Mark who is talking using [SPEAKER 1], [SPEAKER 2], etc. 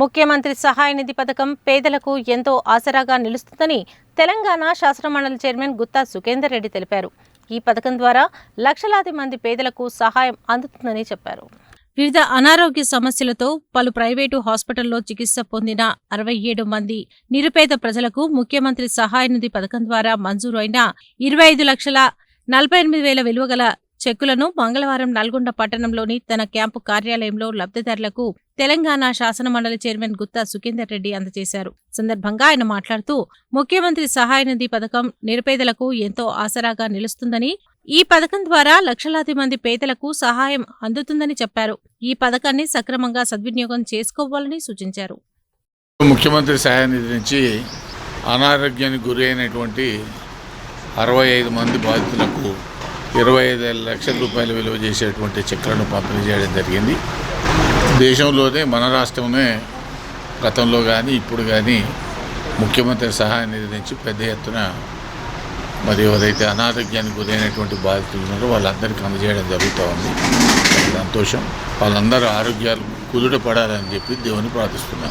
[SPEAKER 1] ముఖ్యమంత్రి సహాయ నిధి పథకం పేదలకు ఎంతో ఆసరాగా నిలుస్తుందని తెలంగాణ శాసనమండలి చైర్మన్ గుత్తా సుఖేందర్ రెడ్డి తెలిపారు. ఈ పథకం ద్వారా లక్షలాది మంది పేదలకు సహాయం అందుతుందని చెప్పారు. వివిధ అనారోగ్య సమస్యలతో పలు ప్రైవేటు హాస్పిటల్లో చికిత్స పొందిన అరవై ఏడు మంది నిరుపేద ప్రజలకు ముఖ్యమంత్రి సహాయ నిధి పథకం ద్వారా మంజూరు అయిన ఇరవై ఐదు లక్షల నలభై ఎనిమిది వేల విలువగల చెక్కులను మంగళవారం నల్గొండ పట్టణంలోని తన క్యాంపు కార్యాలయంలో లబ్ధిదారులకు తెలంగాణ శాసనమండలి చైర్మన్ గుత్తా సుఖేందర్ రెడ్డి అందజేశారు. సందర్భంగా ఆయన మాట్లాడుతూ ముఖ్యమంత్రి సహాయ నిధి పథకం నిరుపేదలకు ఎంతో ఆసరాగా నిలుస్తుందని ఈ పథకం ద్వారా లక్షలాది మంది పేదలకు సహాయం అందుతుందని చెప్పారు. ఈ పథకాన్ని సక్రమంగా సద్వినియోగం చేసుకోవాలని సూచించారు.
[SPEAKER 2] ముఖ్యమంత్రి సహాయ నిధి నుంచి అనారోగ్యానికి గురైనటువంటి అరవై ఐదు మంది బాధితులకు ఇరవై ఐదు లక్షల రూపాయలు విలువ చేసేటువంటి చెక్కులను పంపిణీ చేయడం జరిగింది. దేశంలోనే మన రాష్ట్రమే గతంలో కానీ ఇప్పుడు కానీ ముఖ్యమంత్రి సహాయ నిధి నుంచి పెద్ద ఎత్తున మరి ఎవరైతే అనారోగ్యానికి గురైనటువంటి బాధితులు ఉన్నారో వాళ్ళందరికీ అందజేయడం జరుగుతూ ఉంది. సంతోషం. వాళ్ళందరూ ఆరోగ్యాలు కుదుట పడాలని చెప్పి దేవుని ప్రార్థిస్తున్నాను